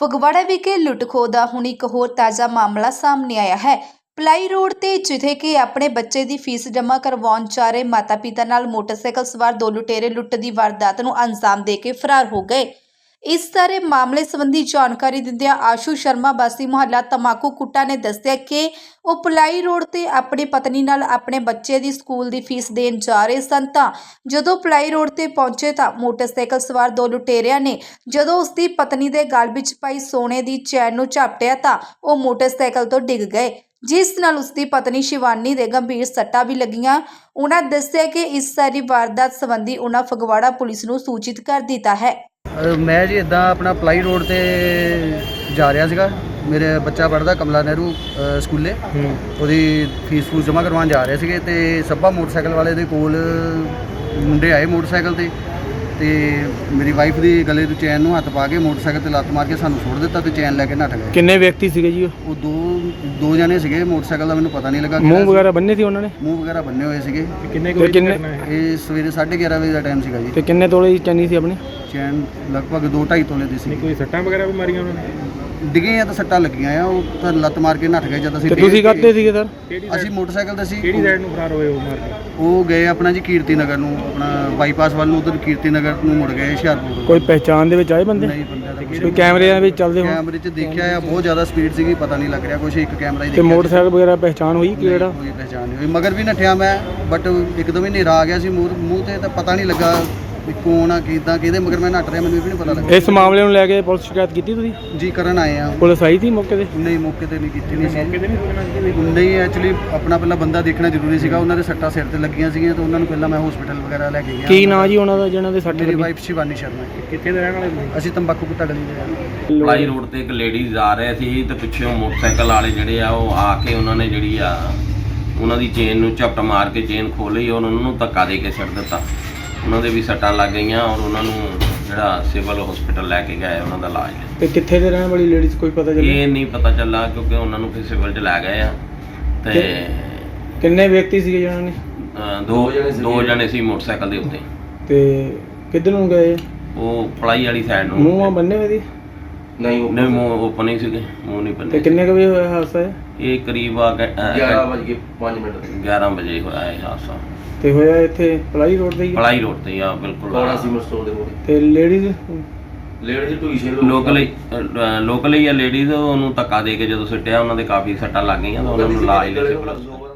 ਫਗਵਾੜਾ ਵਿਖੇ ਲੁੱਟਖੋ ਦਾ ਹੁਣ ਇੱਕ ਹੋਰ ਤਾਜ਼ਾ ਮਾਮਲਾ ਸਾਹਮਣੇ ਆਇਆ ਹੈ। ਪਲਾਈ ਰੋਡ ਤੇ ਜਿੱਥੇ ਕਿ ਆਪਣੇ ਬੱਚੇ ਦੀ ਫੀਸ ਜਮ੍ਹਾਂ ਕਰਵਾਉਣ ਜਾ ਰਹੇ ਮਾਤਾ-ਪਿਤਾ ਨਾਲ ਮੋਟਰਸਾਈਕਲ ਸਵਾਰ ਦੋ ਲੁਟੇਰੇ ਲੁੱਟ ਦੀ ਵਾਰਦਾਤ ਨੂੰ ਅੰਜਾਮ ਦੇ ਕੇ ਫਰਾਰ ਹੋ ਗਏ। ਇਸ ਸਾਰੇ ਮਾਮਲੇ ਸੰਬੰਧੀ ਜਾਣਕਾਰੀ ਦਿੰਦਿਆਂ ਆਸ਼ੂ ਸ਼ਰਮਾ ਬਾਸੀ ਮੁਹੱਲਾ ਤਮਾਕੂ ਕੁੱਟਾ ਨੇ ਦੱਸਿਆ ਕਿ ਉਹ ਪਲਾਈ ਰੋਡ ਤੇ ਆਪਣੀ ਪਤਨੀ ਨਾਲ ਆਪਣੇ ਬੱਚੇ ਦੀ ਸਕੂਲ ਦੀ ਫੀਸ ਦੇਣ ਜਾ ਰਹੇ ਸਨ ਤਾਂ ਜਦੋਂ ਪਲਾਈ ਰੋਡ ਤੇ ਪਹੁੰਚੇ ਤਾਂ ਮੋਟਰਸਾਈਕਲ ਸਵਾਰ ਦੋ ਲੁਟੇਰਿਆਂ ਨੇ ਜਦੋਂ ਉਸ ਦੀ ਪਤਨੀ ਦੇ ਗਲ ਵਿੱਚ ਪਾਈ ਸੋਨੇ ਦੀ ਚੈਨ ਨੂੰ ਝਾਪਟਿਆ ਤਾਂ ਉਹ ਮੋਟਰਸਾਈਕਲ ਤੋਂ ਡਿੱਗ ਗਏ, ਜਿਸ ਨਾਲ ਉਸ ਦੀ ਪਤਨੀ ਸ਼ਿਵਾਨੀ ਦੇ ਗੰਭੀਰ ਸੱਟਾਂ ਵੀ ਲੱਗੀਆਂ। ਉਹਨਾਂ ਦੱਸਿਆ ਕਿ ਇਸ ਸਾਰੀ ਵਾਰਦਾਤ ਸੰਬੰਧੀ ਉਹਨਾਂ ਫਗਵਾੜਾ ਪੁਲਿਸ ਨੂੰ ਸੂਚਿਤ ਕਰ ਦਿੱਤਾ ਹੈ। ਮੈਂ ਜੀ ਇਦਾਂ ਆਪਣਾ ਪਲਾਈ ਰੋਡ ਤੇ ਜਾ ਰਿਹਾ ਸੀਗਾ। ਮੇਰੇ ਬੱਚਾ ਪੜਦਾ ਕਮਲਾ ਨਹਿਰੂ ਅ, ਸਕੂਲੇ। ਉਹਦੀ ਫੀਸ ਫੂਸ ਜਮ੍ਹਾਂ ਕਰਵਾਉਣ ਜਾ ਰਹੇ ਸੀਗੇ ਤੇ ਸੱਭਾ ਮੋਟਰਸਾਈਕਲ ਵਾਲੇ ਦੇ ਕੋਲ ਮੁੰਡੇ ਆਏ ਮੋਟਰਸਾਈਕਲ ਤੇ। ਤੇ ਮੇਰੀ ਵਾਈਫ ਦੀ ਗਲੇ ਤੋਂ ਚੈਨ ਨੂੰ ਹੱਥ ਪਾ ਕੇ ਮੋਟਰਸਾਈਕਲ ਤੇ ਲੱਤ ਮਾਰ ਕੇ ਸਾਨੂੰ ਛੋੜ ਦਿੱਤਾ ਤੇ ਚੈਨ ਲੈ ਕੇ ਨੱਠ ਗਏ। ਕਿੰਨੇ ਵਿਅਕਤੀ ਸੀਗੇ ਜੀ ਉਹ? ਉਹ ਦੋ ਦੋ ਜਣੇ ਸੀਗੇ ਮੋਟਰਸਾਈਕਲ ਦਾ ਮੈਨੂੰ ਪਤਾ ਨਹੀਂ ਲੱਗਾ ਮੂੰਹ ਕਿਹੜਾ। ਵਗੈਰਾ ਬੰਨੇ ਸੀ ਉਹਨਾਂ ਨੇ? ਮੂੰਹ ਵਗੈਰਾ ਬੰਨੇ ਹੋਏ ਸੀਗੇ। ਕਿੰਨੇ ਤੇ ਕਿੰਨੇ ਇਹ ਸਵੇਰੇ 11:30 ਵਜੇ ਦਾ ਟਾਈਮ ਸੀਗਾ ਜੀ। ਤੇ ਕਿੰਨੇ ਤੋਲੇ ਦੀ ਚੈਨੀ ਸੀ ਆਪਣੀ? ਚੈਨ ਲਗਭਗ 2.5 ਤੋਲੇ ਦੀ ਸੀ। ਕੋਈ ਸੱਟਾਂ ਵਗੈਰਾ ਵੀ ਮਾਰੀਆਂ ਉਹਨਾਂ ਨੇ? ਡਿੱਗੇ ਆ ਤਾਂ ਸੱਟਾਂ ਲੱਗੀਆਂ ਆ ਉਹ ਤਾਂ ਲੱਤ ਮਾਰ ਕੇ ਨੱਠ ਗਏ ਜਦ ਅਸੀਂ ਤੇ ਡਿੱਗੇ ਤੁਸੀਂ ਕਿ- ਕਰਦੇ ਸੀਗੇ ਸਰ? ਅਸੀਂ ਮੋਟਰਸਾਈਕਲ ਤੇ ਸੀ। ਕਿਹੜੀ ਸਾਈਡ ਨੂੰ ਫਰਾਰ ਹੋਏ ਉਹ ਮਾਰ ਕੇ? ਉਹ ਗਏ ਆਪਣਾ ਜੀ ਕੀਰਤੀ ਨਗਰ ਨੂੰ ਆਪਣਾ ਬਾਈਪਾਸ ਵੱਲ ਨੂੰ ਉਧਰ ਕੀਰਤੀ ਨਗਰ ਨੂੰ ਮੁੜ ਗਏ ਹੁਸ਼ਿਆਰਪੁਰ ਕੋਈ ਪਹਿਚਾਣ ਦੇ ਵਿੱਚ ਆਏ ਬੰਦੇ? ਨਹੀਂ ਬੰਦੇ ਦਾ ਕੁਛ ਕੋਈ ਕੈਮਰਿਆਂ ਵਿੱਚ ਚੱਲਦੇ ਹੋ ਕੈਮਰੇ 'ਚ ਦੇਖਿਆ ਆ ਬਹੁਤ ਜ਼ਿਆਦਾ ਸਪੀਡ ਸੀਗੀ ਪਤਾ ਨਹੀਂ ਲੱਗ ਰਿਹਾ ਕੁਛ ਇੱਕ ਕੈਮਰਾ ਹੀ ਤੇ ਦੇਖਿਆ ਮੋਟਰਸਾਈਕਲ ਵਗੈਰਾ ਪਹਿਚਾਣ ਹੋਈ ਨਹੀਂ, ਕਿਹੜਾ? ਕੋਈ ਪਹਿਚਾਣ ਨਹੀਂ ਹੋਈ ਮਗਰ ਵੀ ਨੱਠਿਆ ਮੈਂ ਬਟ ਇੱਕਦਮ ਹੀ ਹਨੇਰਾ ਆ ਗਿਆ ਸੀ ਮੂੰਹ ਮੂੰਹ ਤੇ ਤਾਂ ਪਤਾ ਨਹੀਂ ਲੱਗਾ ਵੀ ਕੌਣ ਆ ਕਿਦਾਂ ਕਿਹਦੇ ਮਗਰ ਮੈਂ ਨੱਠ ਰਿਹਾ ਮੈਨੂੰ ਇਹ ਵੀ ਨਹੀਂ ਪਤਾ ਲੱਗਾ ਇਸ ਮਾਮਲੇ ਨੂੰ ਲੈ ਕੇ ਪੁਲਿਸ ਸ਼ਿਕਾਇਤ ਕੀਤੀ ਤੁਸੀਂ? ਜੀ ਕਰਨ ਆਏ ਆ। ਪੁਲਿਸ ਆਈ ਸੀ ਮੌਕੇ ਤੇ? ਨਹੀਂ ਮੌਕੇ ਤੇ ਨਹੀਂ ਕੀਤੀ ਨਹੀਂ ਮੌਕੇ ਤੇ ਨਹੀਂ ਨਹੀਂ ਐਕਚੁਅਲੀ ਆਪਣਾ ਪਹਿਲਾਂ ਬੰਦਾ ਦੇਖਣਾ ਜ਼ਰੂਰੀ ਸੀਗਾ। ਉਹਨਾਂ ਦੇ ਸੱਟਾਂ ਸਿਰ ਤੇ ਲੱਗੀਆਂ ਸੀਗੀਆਂ ਤਾਂ ਉਹਨਾਂ ਨੂੰ ਪਹਿਲਾਂ ਮੈਂ ਹਸਪੀਟਲ ਵਗੈਰਾ ਲੈ ਕੇ ਗਿਆ। ਕੀ ਨਾਂ ਜੀ ਉਹਨਾਂ ਦਾ ਜਿਹਨਾਂ ਦੇ ਸੱਟ ਮੇਰੀ ਲੱਗੀ? ਵਾਈਫ ਸ਼ਿਵਾਨੀ ਸ਼ਰਮਾ। ਕਿੱਥੇ ਦੇ ਰਹਿਣ ਵਾਲੇ ਅਸੀਂ ਤੰਬਾਕੂ ਕੁੱਤਾ ਗਲੀ ਦੇ ਹਾਂ। ਪਲਾਈ ਰੋਡ ਤੇ ਇੱਕ ਲੇਡੀਜ਼ ਆ ਰਹੇ ਸੀ ਤੇ ਪਿੱਛੋਂ ਮੋਟਰਸਾਈਕਲ ਵਾਲੇ ਜਿਹੜੇ ਆ ਉਹ ਆ ਕੇ ਉਹਨਾਂ ਨੇ ਜਿਹੜੀ ਆ ਉਹਨਾਂ ਦੀ ਚੇਨ ਨੂੰ ਝਪਟ ਮਾਰ ਕੇ ਚੇਨ ਖੋਲੀ ਔਰ ਉਹਨਾਂ ਨੂੰ ਧੱਕਾ ਦੇ ਕੇ ਛੱਡ ਦਿੱਤਾ। ਉਹਨਾਂ ਦੇ ਵੀ ਸੱਟਾਂ ਲੱਗ ਗਈਆਂ ਔਰ ਉਹਨਾਂ ਨੂੰ ਜਿਹੜਾ ਸਿਵਲ ਹਸਪੀਟਲ ਲੈ ਕੇ ਗਏ ਉਹਨਾਂ ਦਾ ਇਲਾਜ। ਤੇ ਕਿੱਥੇ ਦੇ ਰਹਿਣ ਵਾਲੀ ਲੇਡੀਜ਼ ਕੋਈ ਪਤਾ ਚੱਲਿਆ? ਇਹ ਨਹੀਂ ਪਤਾ ਚੱਲਾ ਕਿਉਂਕਿ ਉਹਨਾਂ ਨੂੰ ਫਿਰ ਸਿਵਲ 'ਚ ਲੈ ਗਏ ਆ। ਤੇ ਕਿੰਨੇ ਵਿਅਕਤੀ ਸੀਗੇ ਜਿਹਨਾਂ ਨੇ? ਅ, ਦੋ ਦੋ ਜਣੇ ਸੀ ਮੋਟਰਸਾਈਕਲ ਦੇ ਉੱਤੇ। ਤੇ ਕਿੱਧਰ ਨੂੰ ਗਏ? ਉਹ ਪਲਾਈ ਵਾਲੀ ਸਾਈਡ ਨੂੰ। ਮੂੰਹਾਂ ਬੰਨੇ ਹੋਏ ਦੀ ਨਹੀਂ ਨਹੀਂ ਮੂੰਹ ਓਪਨ ਹੀ ਸੀਗੇ ਮੂੰਹ ਨਹੀਂ ਤੇ ਬੰਨੇ ਕਿੰਨੇ ਕੁ ਵਜੇ ਹੋਇਆ ਹਾਦਸਾ ਇਹ? ਇਹ ਕਰੀਬ ਆ 11 ਵਜੇ 5 ਮਿੰਟ। 11 ਵਜੇ ਹੋਇਆ ਇਹ ਹਾਦਸਾ। ਤੇ ਹੋਇਆ ਇੱਥੇ ਪਲਾਈ ਰੋਡ ਤੇ ਹੀ? ਆ? ਪਲਾਈ ਰੋਡ ਤੇ ਆ ਬਿਲਕੁਲ। ਤੇ ਲੇਡੀਜ਼ ਲੋਕਲ ਲੋਕਲ ਹੀ ਆ ਲੇਡੀਜ਼ ਉਹਨੂੰ ਧੱਕਾ ਦੇ ਕੇ ਜਦੋਂ ਸੁੱਟਿਆ ਉਹਨਾਂ ਦੇ ਕਾਫੀ ਸੱਟਾਂ ਲੱਗ ਗਈਆਂ ਤਾਂ ਉਹਨਾਂ ਨੂੰ ਇਲਾਜ ਲਈ ਸਿਵਲ